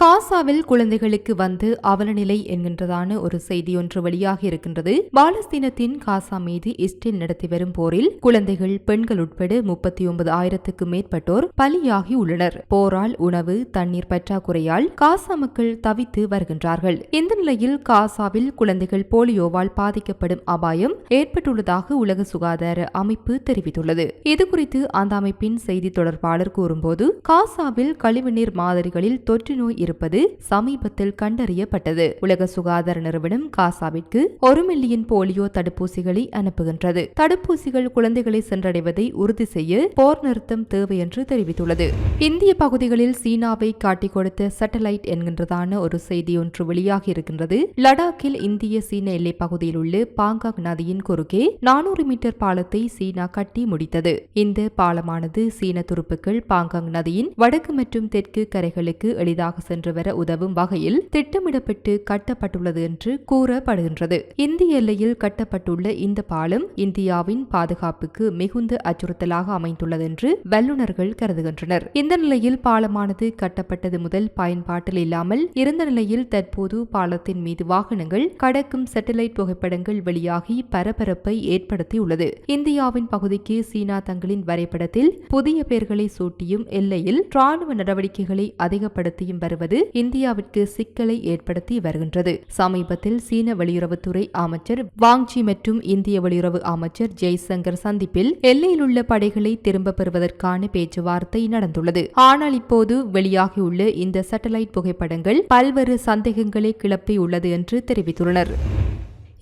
காசாவில் குழந்தைகளுக்கு வந்து அவலநிலை என்கின்றதான ஒரு செய்தி ஒன்று வெளியாகி இருக்கின்றது. பாலஸ்தீனத்தின் காசா மீது இஸ்ரேல் நடத்தி வரும் போரில் குழந்தைகள் பெண்கள் உட்பட முப்பத்தி ஒன்பது ஆயிரத்துக்கும் மேற்பட்டோர் பலியாகி உள்ளனர். போரால் உணவு தண்ணீர் பற்றாக்குறையால் காசா மக்கள் தவித்து வருகின்றார்கள். இந்த நிலையில் காசாவில் குழந்தைகள் போலியோவால் பாதிக்கப்படும் அபாயம் ஏற்பட்டுள்ளதாக உலக சுகாதார அமைப்பு தெரிவித்துள்ளது. இதுகுறித்து அந்த அமைப்பின் செய்தி தொடர்பாளர் கூறும்போது காசாவில் கழிவுநீர் மாதிரிகளில் தொற்று நோய் இருப்பது சமீபத்தில் கண்டறியப்பட்டது. உலக சுகாதார நிறுவனம் காசாவிற்கு ஒரு மில்லியன் போலியோ தடுப்பூசிகளை அனுப்புகின்றது. தடுப்பூசிகள் குழந்தைகளை சென்றடைவதை உறுதி செய்ய போர் நிறுத்தம் தேவை என்று தெரிவித்துள்ளது. இந்திய பகுதிகளில் சீனாவை காட்டிக் கொடுத்த சேட்டலைட் என்கின்றதான ஒரு செய்தி ஒன்று வெளியாகி இருக்கின்றது. லடாக்கில் இந்திய சீன எல்லைப் பகுதியில் உள்ள பாங்காங் நதியின் குறுக்கே நானூறு மீட்டர் பாலத்தை சீனா கட்டி முடித்தது. இந்த பாலமானது சீன துருப்புக்கள் பாங்காங் நதியின் வடக்கு மற்றும் தெற்கு கரைகளுக்கு எளிதாக சென்று வர உதவும் வகையில் திட்டமிடப்பட்டு கட்டப்பட்டுள்ளது என்று கூறப்படுகின்றது. இந்திய எல்லையில் கட்டப்பட்டுள்ள இந்த பாலம் இந்தியாவின் பாதுகாப்புக்கு மிகுந்த அச்சுறுத்தலாக அமைந்துள்ளது என்று வல்லுநர்கள் கருதுகின்றனர். இந்த நிலையில் பாலமானது கட்டப்பட்டது முதல் பயன்பாட்டில் இல்லாமல் இருந்த நிலையில் தற்போது பாலத்தின் மீது வாகனங்கள் கடக்கும் சேட்டலைட் புகைப்படங்கள் வெளியாகி பரபரப்பை ஏற்படுத்தியுள்ளது. இந்தியாவின் பகுதிக்கு சீனா தங்களின் வரைபடத்தில் புதிய பெயர்களை சூட்டியும் எல்லையில் ராணுவ நடவடிக்கைகளை அதிகப்படுத்தியும் வருவது இந்தியாவிற்கு சிக்கலை ஏற்படுத்தி வருகின்றது. சமீபத்தில் சீன வெளியுறவுத்துறை அமைச்சர் வாங்ஜி மற்றும் இந்திய வெளியுறவு அமைச்சர் ஜெய்சங்கர் சந்திப்பில் எல்லையில் உள்ள படைகளை திரும்ப பெறுவதற்கான பேச்சுவார்த்தை நடந்துள்ளது. ஆனால் இப்போது வெளியாகியுள்ள இந்த சேட்டலைட் புகைப்படங்கள் பல்வேறு சந்தேகங்களை கிளப்பியுள்ளது என்று தெரிவித்துள்ளனர்.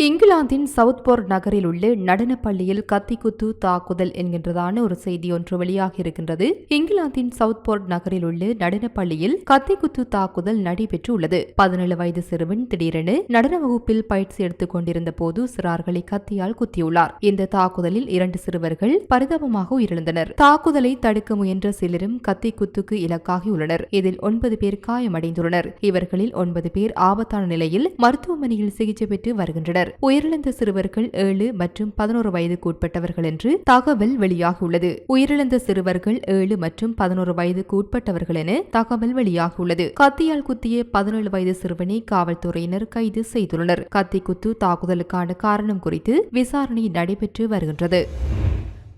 இங்கிலாந்தின் சவுத்போர்ட் நகரில் உள்ள நடனப்பள்ளியில் கத்திக்குத்து தாக்குதல் என்கின்றதான ஒரு செய்தி ஒன்று வெளியாகி இருக்கின்றது. இங்கிலாந்தின் சவுத்போர்ட் நகரில் உள்ள நடனப்பள்ளியில் கத்திக்குத்து தாக்குதல் நடைபெற்று உள்ளது பதினேழு வயது சிறுவன் திடீரென நடன வகுப்பில் பயிற்சி எடுத்துக் கொண்டிருந்த போது சிறார்களை கத்தியால் குத்தியுள்ளார். இந்த தாக்குதலில் இரண்டு சிறுவர்கள் பரிதாபமாக உயிரிழந்தனர். தாக்குதலை தடுக்க முயன்ற சிலரும் கத்திக்குத்துக்கு இலக்காகியுள்ளனர். இதில் ஒன்பது பேர் காயமடைந்துள்ளனர். இவர்களில் ஒன்பது பேர் ஆபத்தான நிலையில் மருத்துவமனையில் சிகிச்சை பெற்று வருகின்றனர். உயிரிழந்த சிறுவர்கள் ஏழு மற்றும் பதினோரு வயதுக்கு உட்பட்டவர்கள் என்று தகவல் வெளியாகியுள்ளது. உயிரிழந்த சிறுவர்கள் ஏழு மற்றும் பதினோரு வயதுக்கு உட்பட்டவர்கள் என தகவல் வெளியாகியுள்ளது. கத்தியால் குத்திய பதினேழு வயது சிறுவனை காவல்துறையினர் கைது செய்துள்ளனர். கத்தி குத்து தாக்குதலுக்கான காரணம் குறித்து விசாரணை நடைபெற்று வருகின்றது.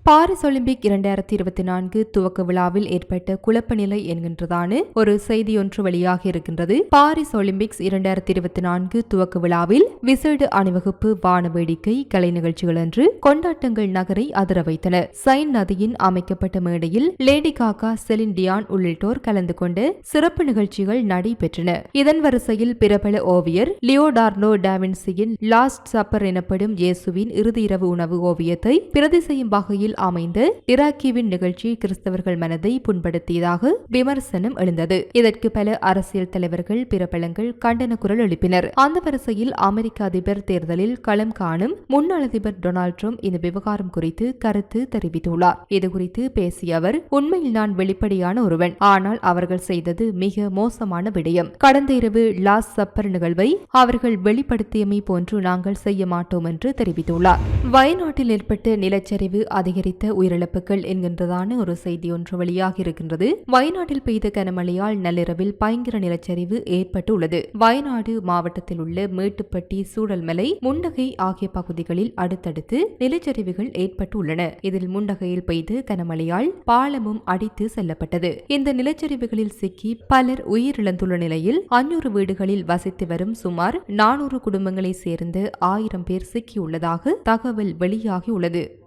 பாரிஸ் ஒலிம்பிக் இரண்டாயிரத்தி இருபத்தி நான்கு துவக்க விழாவில் ஏற்பட்ட குழப்ப நிலை என்கின்றதான ஒரு செய்தி ஒன்று இருக்கின்றது. பாரிஸ் ஒலிம்பிக்ஸ் இரண்டாயிரத்தி இருபத்தி நான்கு துவக்க விழாவில் விசேட அணிவகுப்பு வான வேடிக்கை கலை நிகழ்ச்சிகள் என்று கொண்டாட்டங்கள் நகரை அதிர வைத்தன. சைன் நதியின் அமைக்கப்பட்ட மேடையில் லேடி காக்கா செலின் டியான் உள்ளிட்டோர் கலந்து கொண்டு சிறப்பு நிகழ்ச்சிகள் நடைபெற்றன. இதன் வரிசையில் பிரபல ஓவியர் லியோடார்னோ டாவின்சியின் லாஸ்ட் சப்பர் எனப்படும் இயேசுவின் இறுதி இரவு உணவு ஓவியத்தை பிரதி செய்யும் வகையில் அமைந்த இராக்கிவின் நிகழ்ச்சி கிறிஸ்தவர்கள் மனதை புண்படுத்தியதாக விமர்சனம் எழுந்தது. இதற்கு பல அரசியல் தலைவர்கள் பிரபலங்கள் கண்டன குரல் எழுப்பினர். அந்த வரிசையில் அமெரிக்க அதிபர் தேர்தலில் களம் காணும் முன்னாள் அதிபர் டொனால்ட் ட்ரம்ப் இந்த விவகாரம் குறித்து கருத்து தெரிவித்துள்ளார். இதுகுறித்து பேசிய அவர் உண்மையில் நான் வெளிப்படையான ஒருவன். ஆனால் அவர்கள் செய்தது மிக மோசமான விடயம். கடந்த இரவு லாஸ் சப்பர் நிகழ்வை அவர்கள் வெளிப்படுத்தியமை போன்று நாங்கள் செய்ய மாட்டோம் என்று தெரிவித்துள்ளார். வயநாட்டில் ஏற்பட்ட நிலச்சரிவு அதிகரித்த உயிரிழப்புகள் என்கின்றதான ஒரு செய்தி ஒன்று வெளியாகி இருக்கின்றது வயநாட்டில் பெய்த கனமழையால் நள்ளிரவில் பயங்கர நிலச்சரிவு ஏற்பட்டுள்ளது. வயநாடு மாவட்டத்தில் உள்ள மேட்டுப்பட்டி சூழல்மலை முண்டகை ஆகிய பகுதிகளில் அடுத்தடுத்து நிலச்சரிவுகள் ஏற்பட்டுள்ளன. இதில் முண்டகையில் பெய்த கனமழையால் பாலமும் அடித்து செல்லப்பட்டது. இந்த நிலச்சரிவுகளில் சிக்கி பலர் உயிரிழந்துள்ள நிலையில் அஞ்சூறு வீடுகளில் வசித்து வரும் சுமார் நானூறு குடும்பங்களைச் சேர்ந்த ஆயிரம் பேர் சிக்கியுள்ளதாக தகவல் வெளியாகியுள்ளது.